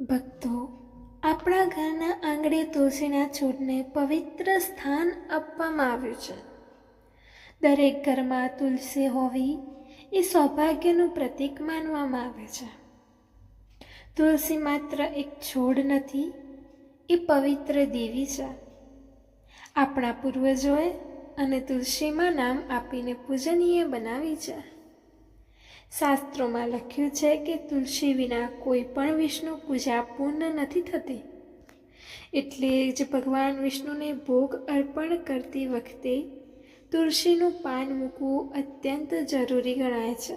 ભક્તો, આપણા ઘરના આંગણે તુલસીના છોડને પવિત્ર સ્થાન આપવામાં આવ્યું છે. દરેક ઘરમાં તુલસી હોવી એ સૌભાગ્યનું પ્રતીક માનવામાં આવે છે. તુલસી માત્ર એક છોડ નથી, એ પવિત્ર દેવી છે. આપણા પૂર્વજોએ અને તુલસીમાં નામ આપીને પૂજનીય બનાવી છે. શાસ્ત્રોમાં લખ્યું છે કે તુલસી વિના કોઈ પણ વિષ્ણુ પૂજા પૂર્ણ નથી થતી. એટલે જ ભગવાન વિષ્ણુને ભોગ અર્પણ કરતી વખતે તુલસીનું પાન મૂકવું અત્યંત જરૂરી ગણાય છે.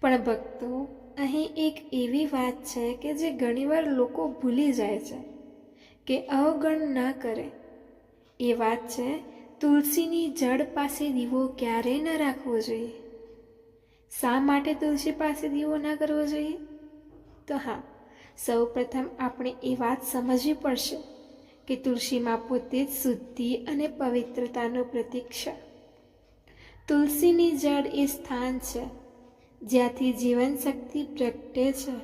પણ ભક્તો, અહીં એક એવી વાત છે કે જે ઘણીવાર લોકો ભૂલી જાય છે કે અવગણ ન કરે. એ વાત છે, તુલસીની જડ પાસે દીવો ક્યારેય ન રાખવો જોઈએ? શા માટે તુલસી પાસે દીવો ના કરવો જોઈએ? તો હા સૌ પ્રથમ આપણે એ વાત સમજવી પડશે કે તુલસીમાં પોતે જ શુદ્ધિ અને પવિત્રતાનું પ્રતીક છે. તુલસીની જડ એ સ્થાન છે, જ્યાંથી જીવનશક્તિ પ્રગટે છે.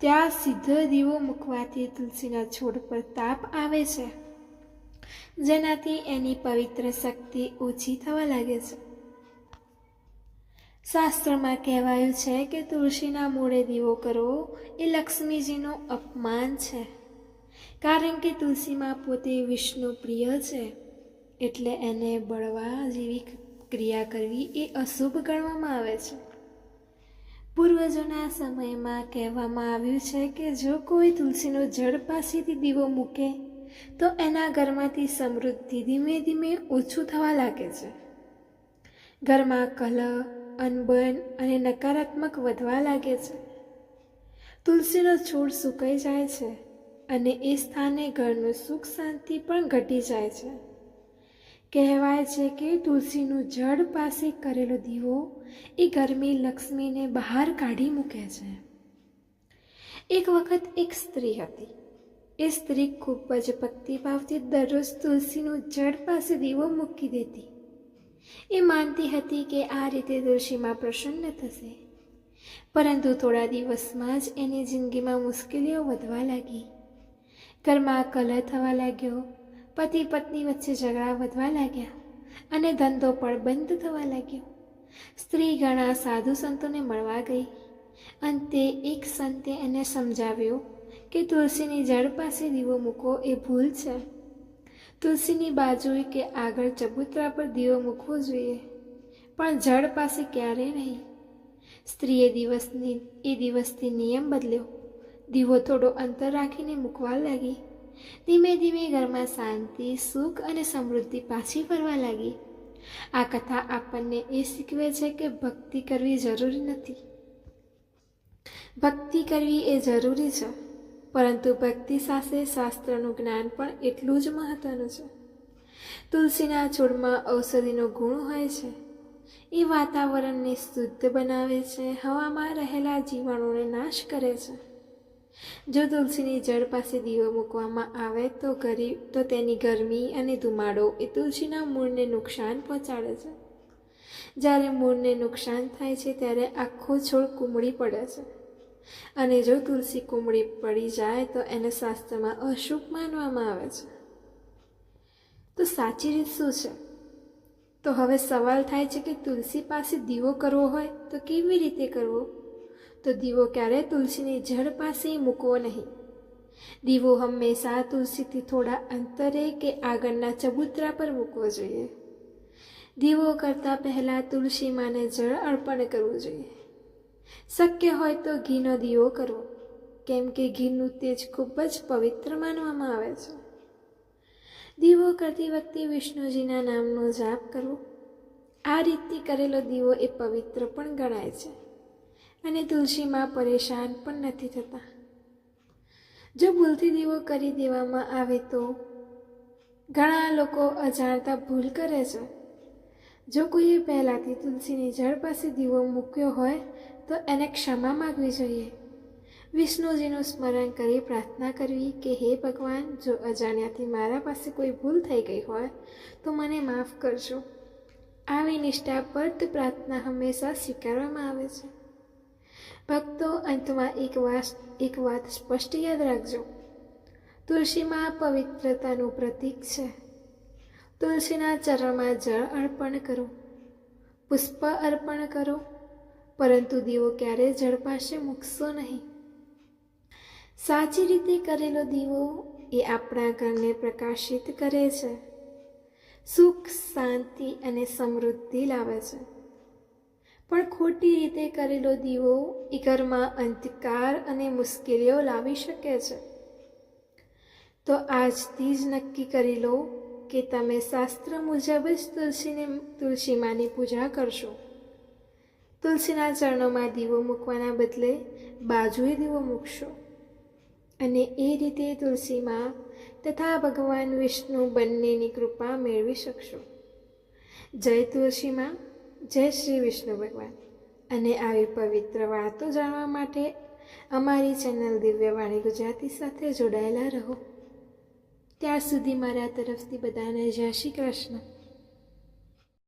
ત્યાં સીધો દીવો મૂકવાથી તુલસીના છોડ પર તાપ આવે છે. જેનાથી એની પવિત્ર શક્તિ ઓછી થવા લાગે છે. શાસ્ત્રમાં કહેવાયું છે કે તુલસીના મૂળે દીવો કરવો એ લક્ષ્મીજીનું અપમાન છે. કારણ કે તુલસીમાં પોતે વિષ્ણુ પ્રિય છે, એટલે એને બળવા જેવી ક્રિયા કરવી એ અશુભ ગણવામાં આવે છે. પૂર્વજોના સમયમાં કહેવામાં આવ્યું છે કે જો કોઈ તુલસીનો જળ પાસેથી દીવો મૂકે, તો એના ઘરમાંથી સમૃદ્ધિ ધીમે ધીમે ઓછું થવા લાગે છે. ઘરમાં કલહ અનબન અને નકારાત્મક વધવા લાગે છે. તુલસીનો છોડ સુકાઈ જાય છે અને એ સ્થાને ઘરનું સુખ શાંતિ પણ ઘટી જાય છે. કહેવાય છે કે તુલસીનું જળ પાસે કરેલો દીવો એ ગરમી લક્ષ્મીને બહાર કાઢી મૂકે છે. એક વખત એક સ્ત્રી હતી. એ સ્ત્રી ખૂબ જ ભક્તિભાવથી દરરોજ તુલસીનું જળ પાસે દીવો મૂકી દેતી. એ માનતી હતી કે આ રીતે તુલસીમાં પ્રસન્ન થશે. પરંતુ થોડા દિવસમાં જ એની જિંદગીમાં મુશ્કેલીઓ વધવા લાગી. ઘરમાં કલહ થવા લાગ્યો પતિ પત્ની વચ્ચે ઝઘડા વધવા લાગ્યા અને ધંધો પણ બંધ થવા લાગ્યો. સ્ત્રી ઘણા સાધુ સંતોને મળવા ગઈ. અંતે એક સંતે એને સમજાવ્યું કે તુલસીની જળ પાસે દીવો મૂકો એ ભૂલ છે. તુલસીની બાજુએ કે આગળ ચબૂતરા પર દીવો મૂકવો જોઈએ. પણ જળ પાસે ક્યારેય નહીં. સ્ત્રીએ દિવસની, એ દિવસથી નિયમ બદલ્યો. દીવો થોડો અંતર રાખીને મૂકવા લાગી. ધીમે ધીમે ઘરમાં શાંતિ, સુખ અને સમૃદ્ધિ પાછી ફરવા લાગી. આ કથા આપણને એ શીખવે છે કે ભક્તિ કરવી જરૂરી નથી. ભક્તિ કરવી એ જરૂરી છે. પરંતુ ભક્તિ સાથે શાસ્ત્રનું જ્ઞાન પણ એટલું જ મહત્વનું છે. તુલસીના છોડમાં ઔષધિનો ગુણ હોય છે. એ વાતાવરણને શુદ્ધ બનાવે છે, હવામાં રહેલા જીવાણુને નાશ કરે છે. જો તુલસીની જળ પાસે દીવો મૂકવામાં આવે તો ગરીબ તો તેની ગરમી અને ધુમાડો એ તુલસીના મૂળને નુકસાન પહોંચાડે છે. જ્યારે મૂળને નુકસાન થાય છે, ત્યારે આખો છોડ કુમળી પડે છે. અને જો તુલસી કુમળી પડી જાય તો એને શાસ્ત્રમાં અશુભ માનવામાં આવે છે. તો સાચી રીત શું છે? તો હવે સવાલ થાય છે કે તુલસી પાસે દીવો કરવો હોય તો કેવી રીતે કરવો? તો દીવો ક્યારે તુલસીની જળ પાસે મૂકવો નહીં? દીવો હંમેશા તુલસીથી થોડા અંતરે કે આગળના ચબૂતરા પર મૂકવો જોઈએ. દીવો કરતાં પહેલાં તુલસી માને જળ અર્પણ કરવું જોઈએ. શક્ય હોય તો ઘીનો દીવો કરવો. કેમ કે ઘીનું તેજ ખૂબ જ પવિત્ર માનવામાં આવે છે. દીવો કરતી વખતે વિષ્ણુજીના નામનો જાપ કરવો. આ રીતથી કરેલો દીવો એ પવિત્ર પણ ગણાય છે અને તુલસીમાં પરેશાન પણ નથી થતા. જો ભૂલથી દીવો કરી દેવામાં આવે તો ઘણા લોકો અજાણતા ભૂલ કરે છે. જો કોઈએ પહેલાંથી તુલસીની જળ પાસે દીવો મૂક્યો હોય, તો એને ક્ષમા માગવી જોઈએ. વિષ્ણુજીનું સ્મરણ કરી પ્રાર્થના કરવી કે, હે ભગવાન, જો અજાણ્યાથી મારા પાસે કોઈ ભૂલ થઈ ગઈ હોય, તો મને માફ કરજો. આવી નિષ્ઠાપર્ત પ્રાર્થના હંમેશા સ્વીકારવામાં આવે છે. ભક્તો, અંતમાં એક વાત એક વાત સ્પષ્ટ યાદ રાખજો. તુલસીમાં પવિત્રતાનું પ્રતીક છે. તુલસીના ચરણમાં જળ અર્પણ કરો. પુષ્પ અર્પણ કરો, પરંતુ દીવો ક્યારેય જળ પાસે મૂકશો નહીં. સાચી રીતે કરેલો દીવો એ આપણા ઘરને પ્રકાશિત કરે છે. સુખ, શાંતિ અને સમૃદ્ધિ લાવે છે. પણ ખોટી રીતે કરેલો દીવો એ ઘરમાં અંધકાર અને મુશ્કેલીઓ લાવી શકે છે. તો આજથી જ નક્કી કરી લો કે તમે શાસ્ત્ર મુજબ જ તુલસીને તુલસી માની પૂજા કરશો. તુલસીના ચરણોમાં દીવો મૂકવાના બદલે બાજુએ દીવો મૂકશો. અને એ રીતે તુલસીમાં તથા ભગવાન વિષ્ણુ બંનેની કૃપા મેળવી શકશો. જય તુલસીમાં, જય શ્રી વિષ્ણુ ભગવાન. અને આવી પવિત્ર વાતો જાણવા માટે અમારી ચેનલ દિવ્યવાણી ગુજરાતી સાથે જોડાયેલા રહો. ત્યાર સુધી મારા તરફથી બધાને જય શ્રી કૃષ્ણ.